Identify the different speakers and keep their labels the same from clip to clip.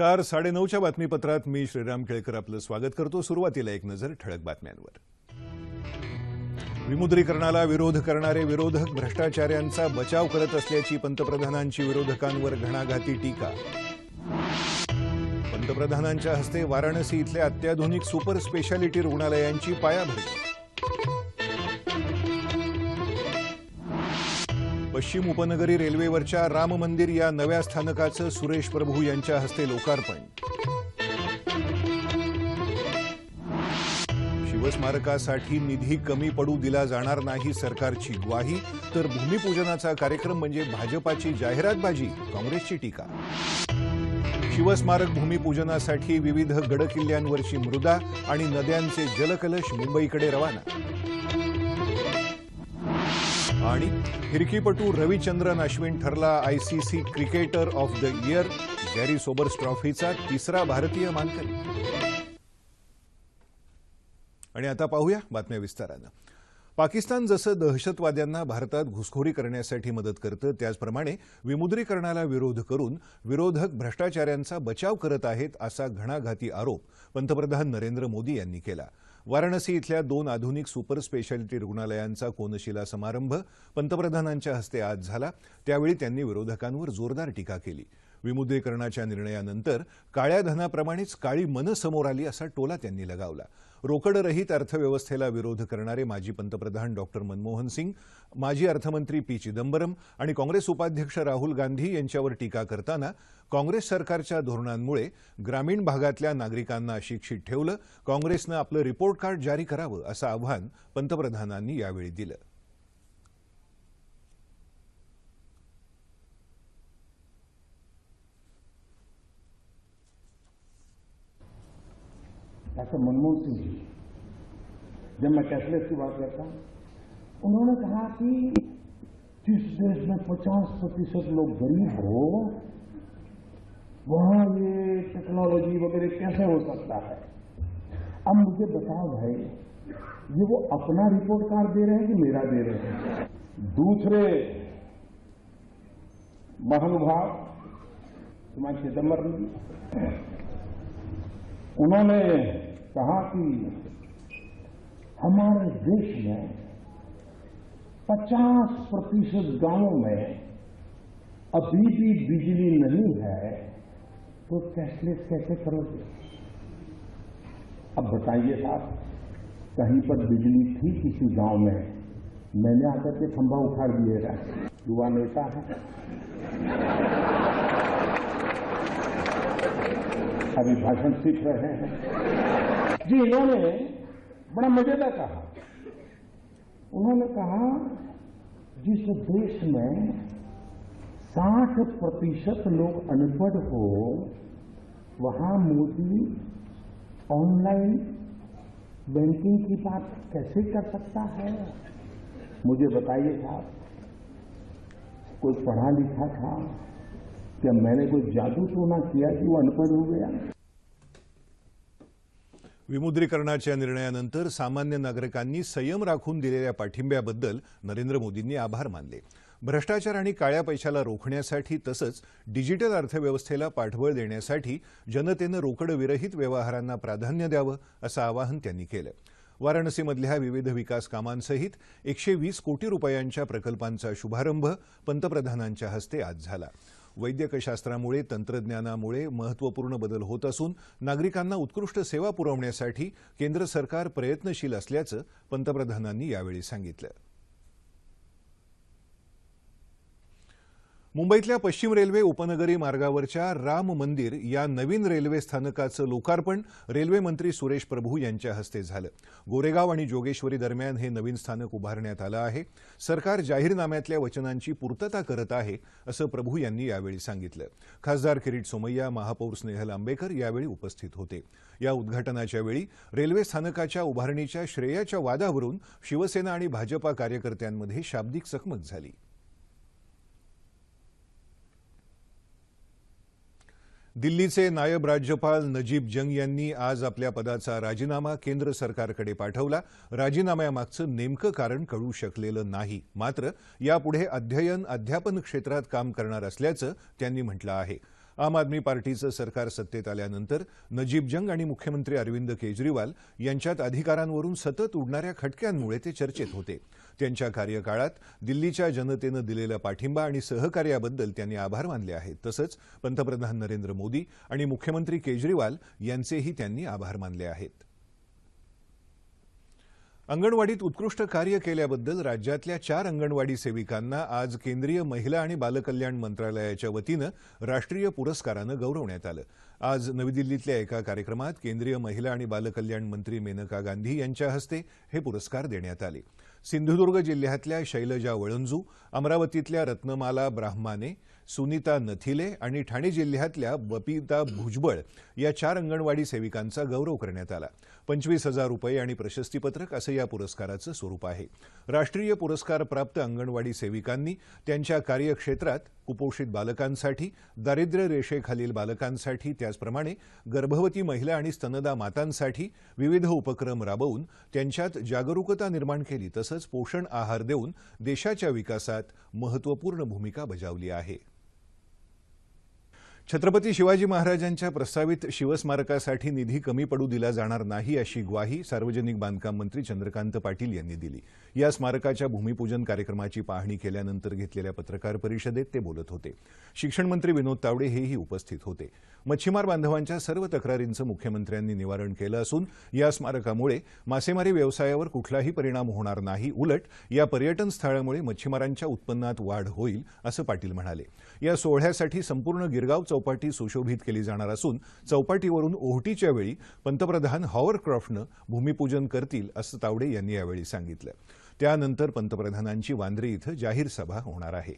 Speaker 1: नमस्कार साडेनऊच्या बातमीपत्रात मी श्रीराम केळकर आपलं स्वागत करतो सुरुवातीला एक नजर ठळक बातम्यांवर विमुद्रीकरणाला विरोध करणारे विरोधक भ्रष्टाचार्यांचा बचाव करत असल्याची पंतप्रधानांची विरोधकांवर घणाघाती टीका पंतप्रधानांच्या हस्ते वाराणसी इथल्या अत्याधुनिक सुपर स्पेशालिटी रुग्णालयांची पायाभरणी पश्चिम उपनगरी रेल्वेवरच्या राम मंदिर या नव्या स्थानकाचं सुरेश प्रभू यांच्या हस्ते लोकार्पण शिवस्मारकासाठी निधी कमी पडू दिला जाणार नाही सरकारची ग्वाही तर भूमिपूजनाचा कार्यक्रम म्हणजे भाजपाची जाहिरातबाजी काँग्रेसची टीका शिवस्मारक भूमिपूजनासाठी विविध गडकिल्ल्यांवरची मृदा आणि नद्यांचे जलकलश मुंबईकडे रवाना आणि फिरकीपटू रविचंद्रन अश्विन ठरला ICC cricketer of the year Garry Sobers ट्रॉफीचा तिसरा भारतीय मानकरी आणि आता पाहूया बातम्या विस्तारानं पाकिस्तान जसं दहशतवाद्यांना भारतात घुसखोरी करण्यासाठी मदत करतं त्याचप्रमाणे विमुद्रीकरणाला विरोध करून विरोधक भ्रष्टाचाऱ्यांचा बचाव करत आहेत असा घणाघाती आरोप पंतप्रधान नरेंद्र मोदी यांनी केला वाराणसी इथल्या दोन आधुनिक सुपर स्पेशालिटी रुग्णालयांचा कोनशिला समारंभ पंतप्रधानांच्या हस्ते आज झाला त्यावेळी त्यांनी विरोधकांवर जोरदार टीका केली विमुद्रीकरणाच्या निर्णयानंतर काळ्या धनाप्रमाणेच काळी मनं समोर आली असा टोला त्यांनी लगावला रोकडरहित अर्थव्यवस्थेला विरोध करणारे माजी पंतप्रधान डॉक्टर मनमोहन सिंग माजी अर्थमंत्री पी चिदंबरम आणि काँग्रेस उपाध्यक्ष राहुल गांधी यांच्यावर टीका करताना काँग्रेस सरकारच्या धोरणांमुळे ग्रामीण भागातल्या नागरिकांना अशिक्षित ठेवलं काँग्रेसनं आपलं रिपोर्ट कार्ड जारी करावं असं आव्हान पंतप्रधानांनी यावेळी दिलं
Speaker 2: डॉक्टर मनमोहन सिंह जी जब मैं की बात करता उन्होंने कहा कि जिस देश में 50 प्रतिशत लोग गरीब हो वहां ये टेक्नोलॉजी वगैरह कैसे हो सकता है अब मुझे बताओ भाई ये वो अपना रिपोर्ट कार्ड दे रहे हैं कि मेरा दे रहे हैं दूसरे महानुभाव कुमार चिदम्बरम जी उन्होंने कहा कि हमारे देश में 50 प्रतिशत गांवों में अभी भी बिजली नहीं है तो कैशलेस कैसे करोगे अब बताइए साहब कहीं पर बिजली थी किसी गांव में मैंने आकर के खंभा उखाड़ दिएगा युवा नेता है अभी भाषण सीख रहे हैं जी इन्होंने बड़ा मजेदार कहा उन्होंने कहा जिस देश में साठ प्रतिशत लोग अनपढ़ हो वहां मोदी ऑनलाइन बैंकिंग की बात कैसे कर सकता है मुझे बताइए साहब कोई पढ़ा लिखा था क्या मैंने कोई जादू टोना तो किया कि वो अनपढ़ हो गया
Speaker 1: विमुद्रीकरणाच्या निर्णयानंतर सामान्य नागरिकांनी संयम राखून दिलेल्या पाठिंब्याबद्दल नरेंद्र मोदींनी आभार मानले भ्रष्टाचार आणि काळ्या पैशाला रोखण्यासाठी तसंच डिजिटल अर्थव्यवस्थेला पाठबळ देण्यासाठी जनतेनं रोकडविरहित व्यवहारांना प्राधान्य द्यावं असं आवाहन त्यांनी केलं वाराणसीमधल्या विविध विकास कामांसहित एकशे वीस कोटी रुपयांच्या प्रकल्पांचा शुभारंभ पंतप्रधानांच्या हस्ते आज झाला वैद्यकशास्त्रामुळे तंत्रज्ञानामुळे महत्त्वपूर्ण बदल होत असून नागरिकांना उत्कृष्ट सेवा पुरवण्यासाठी केंद्र सरकार प्रयत्नशील असल्याचं पंतप्रधानांनी यावेळी सांगितलं मुंबईतल्या पश्चिम रेल्वे उपनगरी मार्गावरच्या राम मंदिर या नवीन रेल्वे स्थानकाचं लोकार्पण रेल्वे मंत्री सुरेश प्रभू यांच्या हस्ते झालं गोरेगाव आणि जोगेश्वरी दरम्यान हे नवीन स्थानक उभारण्यात आलं आहे सरकार जाहीरनाम्यातल्या वचनांची पूर्तता करत आहे असं प्रभू यांनी यावेळी सांगितलं खासदार किरीट सोमय्या महापौर स्नेहल आंबेकर यावेळी उपस्थित होते या उद्घाटनाच्या वेळी रेल्वे स्थानकाच्या उभारणीच्या श्रेयाच्या वादावरून शिवसेना आणि भाजपा कार्यकर्त्यांमध्ये शाब्दिक चकमक झाली दिल्लीचे नायब राज्यपाल नजीब जंग यांनी आज आपल्या पदाचा राजीनामा केंद्र सरकारकडे पाठवला राजीनाम्यामागचं नेमकं कारण कळू शकलेलं नाही मात्र यापुढे अध्ययन अध्यापन क्षेत्रात काम करणार असल्याचं त्यांनी म्हटलं आहे आम आदमी पार्टीचं सरकार सत्तेत आल्यानंतर नजीब जंग आणि मुख्यमंत्री अरविंद केजरीवाल यांच्यात अधिकारांवरून सतत उडणाऱ्या खटक्यांमुळे ते चर्चेत होते त्यांच्या कार्यकाळात दिल्लीच्या जनतेनं दिलेला पाठिंबा आणि सहकार्याबद्दल त्यांनी आभार मानले आहेत तसंच पंतप्रधान नरेंद्र मोदी आणि मुख्यमंत्री केजरीवाल यांचेही त्यांनी आभार मानले आहेत अंगणवाडीत उत्कृष्ट कार्य केल्याबद्दल राज्यातल्या चार अंगणवाडी सेविकांना आज केंद्रीय महिला आणि बालकल्याण मंत्रालयाच्या वतीनं राष्ट्रीय पुरस्कारानं गौरवण्यात आलं आज नवी दिल्लीतल्या एका कार्यक्रमात केंद्रीय महिला आणि बालकल्याण मंत्री मेनका गांधी यांच्या हस्ते हे पुरस्कार देण्यात आले सिंधुदुर्ग जिल्ह्यातल्या शैलजा वळंजू अमरावतीतल्या रत्नमाला ब्राह्माने सुनीता नथिले आणि ठाणे जिल्ह्यातल्या बपिता भुजबळ या चार अंगणवाडी सेविकांचा गौरव करण्यात आला पंचवीस हजार रुपये आणि प्रशस्तीपत्रक असं या पुरस्काराचं स्वरूप आहे राष्ट्रीय पुरस्कार प्राप्त अंगणवाडी सेविकांनी त्यांच्या कार्यक्षेत्रात कुपोषित बालकांसाठी दारिद्र्य रेषेखालील बालकांसाठी त्याचप्रमाणे गर्भवती महिला आणि स्तनदा मातांसाठी विविध उपक्रम राबवून त्यांच्यात जागरूकता निर्माण केली तसंच पोषण आहार देऊन देशाच्या विकासात महत्त्वपूर्ण भूमिका बजावली आहे छत्रपती शिवाजी महाराजांच्या प्रस्तावित शिवस्मारकासाठी निधी कमी पडू दिला जाणार नाही अशी ग्वाही सार्वजनिक बांधकाम मंत्री चंद्रकांत पाटील यांनी दिली या स्मारकाच्या भूमिपूजन कार्यक्रमाची पाहणी केल्यानंतर घेतलेल्या पत्रकार परिषदेत ते बोलत होते शिक्षण मंत्री विनोद तावडे हेही उपस्थित होते मच्छीमार बांधवांच्या सर्व तक्रारींचं मुख्यमंत्र्यांनी निवारण केलं असून या स्मारकामुळे मासेमारी व्यवसायावर कुठलाही परिणाम होणार नाही उलट या पर्यटन स्थळामुळे मच्छीमारांच्या उत्पन्नात वाढ होईल असं पाटील म्हणाले या सोहळ्यासाठी संपूर्ण गिरगाव चौपाटी सुशोभित केली जाणार असून चौपाटीवरून ओहटीच्या वेळी पंतप्रधान हॉवरक्रॉफ्टनं भूमिपूजन करतील असं तावडे यांनी यावेळी सांगितलं त्यानंतर पंतप्रधानांची वांद्रे इथं जाहीर सभा होणार आहे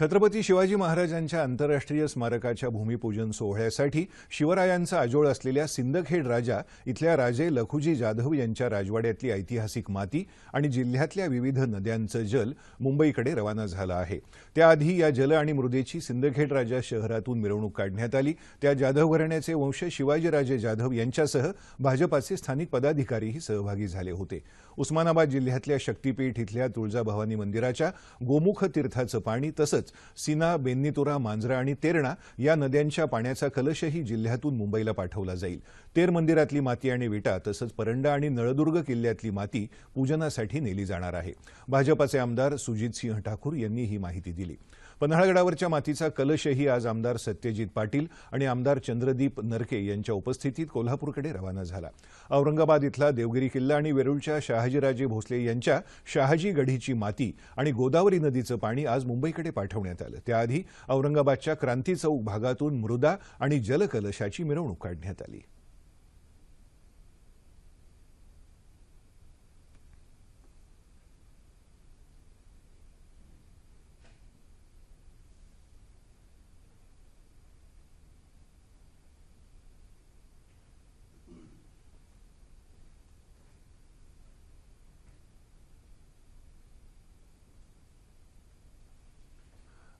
Speaker 1: छत्रपती शिवाजी महाराजांच्या आंतरराष्ट्रीय स्मारकाच्या भूमिपूजन सोहळ्यासाठी शिवरायांचा आजोळ असलेल्या सिंदखेड राजा इथल्या राजे लखुजी जाधव यांच्या राजवाड्यातली ऐतिहासिक माती आणि जिल्ह्यातल्या विविध नद्यांचं जल मुंबईकडे रवाना झालं आहे त्याआधी या जल आणि मृदेची सिंदखेड राजा शहरातून मिरवणूक काढण्यात आली त्या जाधव घराण्याचे वंश शिवाजीराजे जाधव यांच्यासह भाजपाचे स्थानिक पदाधिकारीही सहभागी झाले होते उस्मानाबाद जिल्ह्यातल्या शक्तीपीठ इथल्या तुळजाभवानी मंदिराच्या गोमुख तीर्थाचं पाणी तसंच तसंच सीना मांजरा आणि तेरणा या नद्यांच्या पाण्याचा कलशही जिल्ह्यातून मुंबईला पाठवला जाईल तेर मंदिरातली माती आणि विटा तसंच परंडा आणि नळदुर्ग किल्ल्यातली माती पूजनासाठी नेली जाणार आहे भाजपाचे आमदार सुजित ठाकूर यांनी ही माहिती दिली पन्हाळगडावरच्या मातीचा कलशही आज आमदार सत्यजित पाटील आणि आमदार चंद्रदीप नरके यांच्या उपस्थितीत कोल्हापूरकडे रवाना झाला औरंगाबाद इथला देवगिरी किल्ला आणि वेरूळच्या शहाजीराजे भोसले यांच्या शहाजी गढीची माती आणि गोदावरी नदीचं पाणी आज मुंबईकडे पाठवण्यात आलं त्याआधी औरंगाबादच्या क्रांती चौक भागातून मृदा आणि जलकलशाची मिरवणूक काढण्यात आली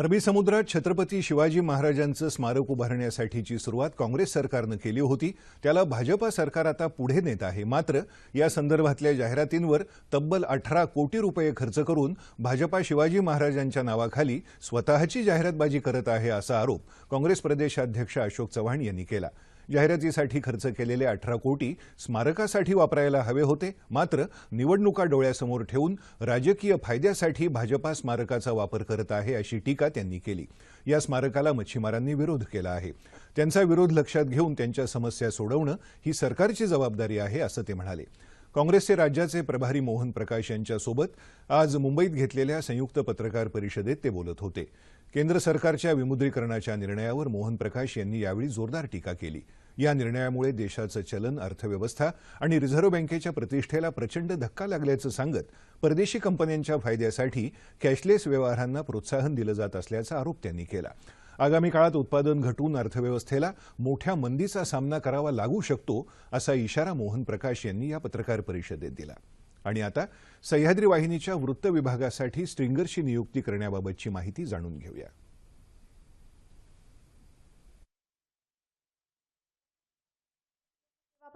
Speaker 1: अरबी समुद्रात छत्रपती शिवाजी महाराजांचं स्मारक उभारण्यासाठीची सुरुवात काँग्रेस सरकारनं केली होती त्याला भाजपा सरकार आता पुढे नेत आहे मात्र या संदर्भातल्या जाहिरातींवर तब्बल अठरा कोटी रुपये खर्च करून भाजपा शिवाजी महाराजांच्या नावाखाली स्वतःची जाहिरातबाजी करत आहे असा आरोप काँग्रेस प्रदेशाध्यक्ष अशोक चव्हाण यांनी केला जाहिरातीसाठी खर्च केलेले अठरा कोटी स्मारकासाठी वापरायला हवे होते मात्र निवडणुका डोळ्यासमोर ठेवून राजकीय फायद्यासाठी भाजपा स्मारकाचा वापर करत आहे अशी टीका त्यांनी केली या स्मारकाला मच्छीमारांनी विरोध केला आहे त्यांचा विरोध लक्षात घेऊन त्यांच्या समस्या सोडवणं ही सरकारची जबाबदारी आहे असं ते म्हणाले काँग्रेसचे राज्याचे प्रभारी मोहन प्रकाश यांच्यासोबत आज मुंबईत घेतलेल्या संयुक्त पत्रकार परिषदेत ते बोलत होते केंद्र सरकारच्या विमुद्रीकरणाच्या निर्णयावर मोहन प्रकाश यांनी यावेळी जोरदार टीका केली या निर्णयामुळे देशाचं चलन अर्थव्यवस्था आणि रिझर्व्ह बँकेच्या प्रतिष्ठेला प्रचंड धक्का लागल्याचं सांगत परदेशी कंपन्यांच्या फायद्यासाठी कॅशलेस व्यवहारांना प्रोत्साहन दिलं जात असल्याचा आरोप त्यांनी केला आगामी काळात उत्पादन घटून अर्थव्यवस्थेला मोठ्या मंदीचा सामना करावा लागू शकतो असा इशारा मोहन प्रकाश यांनी या पत्रकार परिषदेत दिला आणि आता सह्याद्री वाहिनीच्या वृत्त विभागासाठी स्ट्रिंगरची नियुक्ती करण्याबाबतची माहिती जाणून घेऊया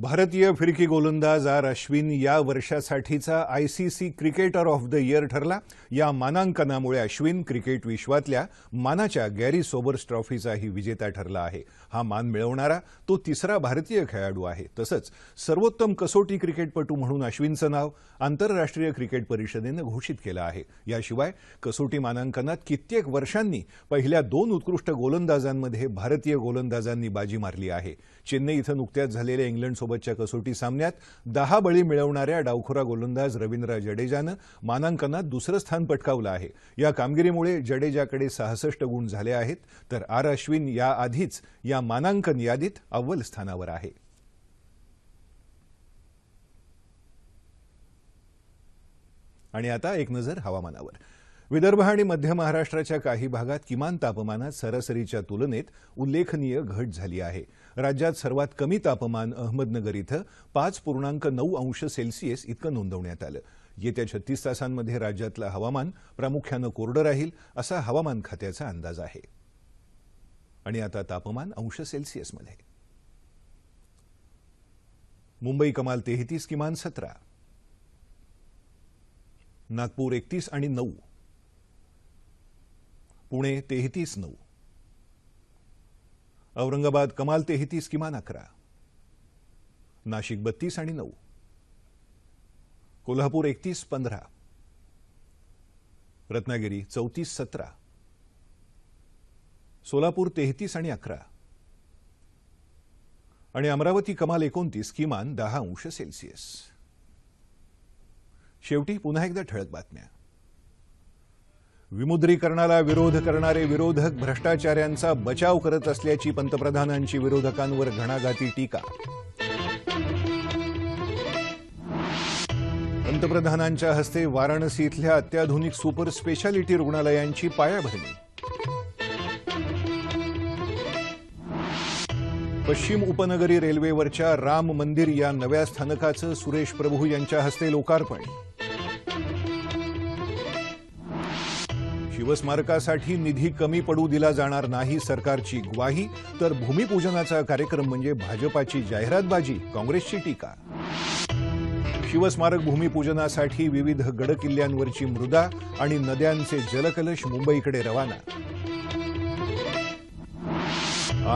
Speaker 1: भारतीय फिरकी गोलंदाज आर अश्विन या वर्षासाठीचा ICC cricketer of the year ठरला या मानांकनामुळे अश्विन क्रिकेट विश्वातल्या मानाच्या गॅरी सोबर्स ट्रॉफीचाही विजेता ठरला आहे हा मान मिळवणारा तो तिसरा भारतीय खेळाडू आहे तसंच सर्वोत्तम कसोटी क्रिकेटपटू म्हणून अश्विनचं नाव आंतरराष्ट्रीय क्रिकेट परिषदेनं घोषित केलं आहे याशिवाय कसोटी मानांकनात कित्येक वर्षांनी पहिल्या दोन उत्कृष्ट गोलंदाजांमध्ये भारतीय गोलंदाजांनी बाजी मारली आहे चेन्नई इथं नुकत्याच झालेल्या इंग्लंड सोबतच्या कसोटी सामन्यात दहा बळी मिळवणाऱ्या डावखोरा गोलंदाज रवींद्र जडेजानं मानांकनात दुसरं स्थान पटकावलं आहे या कामगिरीमुळे जडेजाकडे सहासष्ट गुण झाले आहेत तर आर अश्विन याआधीच या मानांकन यादीत अव्वल स्थानावर आहे आणि आता एक नजर हवामानावर विदर्भ आणि मध्य महाराष्ट्राच्या काही भागात किमान तापमानात सरासरीच्या तुलनेत उल्लेखनीय घट झाली आहे राज्यात सर्वात कमी तापमान अहमदनगर इथं पाच पूर्णांक नऊ अंश सेल्सिअस इतकं नोंदवण्यात आलं येत्या छत्तीस तासांमध्ये राज्यातलं हवामान प्रामुख्यानं कोरडं राहील असा हवामान खात्याचा अंदाज आहे आणि आता तापमान अंश सेल्सिअसमध्ये मुंबई कमाल तेहतीस किमान सतरा नागपूर एकतीस आणि नऊ पुणे तेहतीस नऊ औरंगाबाद कमाल तेहतीस किमान अकरा नाशिक बत्तीस आणि नऊ कोल्हापूर एकतीस पंधरा रत्नागिरी चौतीस सतरा सोलापूर तेहतीस आणि अकरा आणि अमरावती कमाल एकोणतीस किमान दहा अंश सेल्सिअस शेवटी पुन्हा एकदा ठळक बातम्या विमुद्रीकरणाला विरोध करणारे विरोधक भ्रष्टाचाऱ्यांचा बचाव करत असल्याची पंतप्रधानांची विरोधकांवर घणाघाती टीका पंतप्रधानांच्या हस्ते वाराणसी इथल्या अत्याधुनिक सुपर स्पेशालिटी रुग्णालयांची पायाभरणी पश्चिम उपनगरी रेल्वेवरच्या राम मंदिर या नव्या स्थानकाचं सुरेश प्रभू यांच्या हस्ते लोकार्पण शिवस्मारकासाठी निधी कमी पडू दिला जाणार नाही सरकारची ग्वाही तर भूमिपूजनाचा कार्यक्रम म्हणजे भाजपाची जाहिरातबाजी काँग्रेसची टीका शिवस्मारक भूमिपूजनासाठी विविध गडकिल्ल्यांवरची मृदा आणि नद्यांचे जलकलश मुंबईकडे रवाना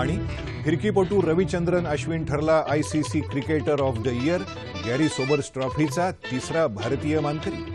Speaker 1: आणि फिरकीपटू रविचंद्रन अश्विन ठरला ICC cricketer of the year Garry Sobers ट्रॉफीचा तिसरा भारतीय मानकरी